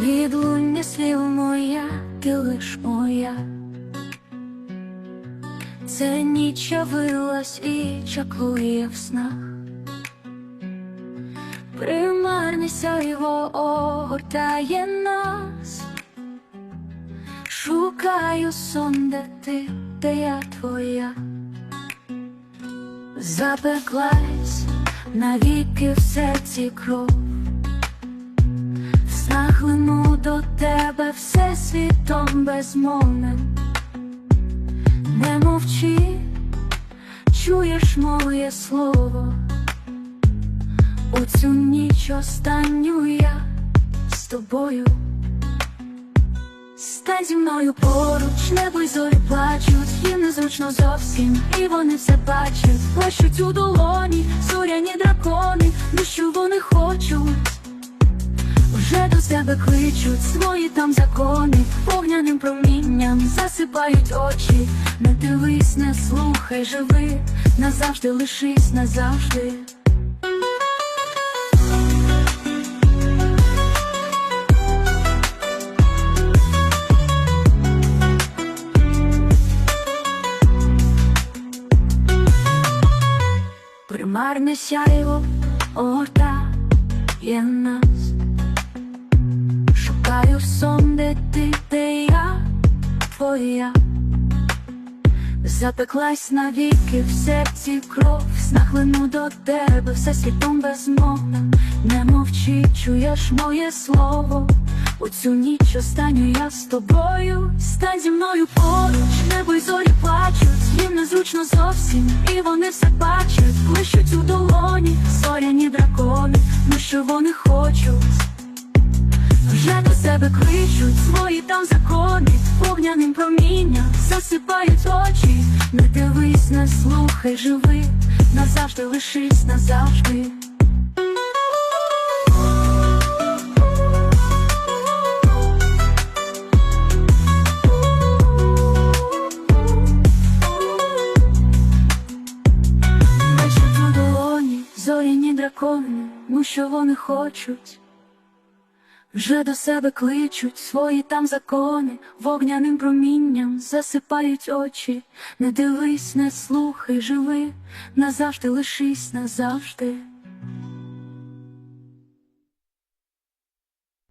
Відлуння слів моя, ти лиш моя. Це ніч явилась і чаклує в снах. Примарне сяйво огортає нас. Шукаю сон, де ти, де я твоя. Запеклась навіки в серці кров. В до тебе все світом безмовним. Не мовчи, чуєш моє слово. У цю ніч останню я з тобою. Стань зі мною поруч, небо й зорі плачуть, їм незручно зовсім, і вони все бачать, плещуть у долоні, зоряні дракони, ну що вони хочуть. Себе кличуть свої там закони, вогняним промінням засипають очі. Не дивись, не слухай, живи, назавжди лишись, назавжди. Примарне сяйво огортає нас. Шукаю сон, де ти, де я твоя. Запеклась навіки в серці кров, снах лину до тебе, все світом безмовним. Не мовчи, чуєш моє слово. У цю ніч останню я з тобою. Стань зі мною поруч, небо й зорі плачуть, їм незручно зовсім, і вони все бачать, блищуть у долоні, зоряні дракони, ну що вони хочуть. Вже до себе кличуть свої там закони, вогняним промінням засипають очі. Не дивись, не слухай, живи, назавжди лишись, назавжди. Зоряні дракони, ну що вони хочуть. Вже до себе кличуть свої там закони, вогняним промінням засипають очі. Не дивись, не слухай, живи, назавжди лишись, назавжди.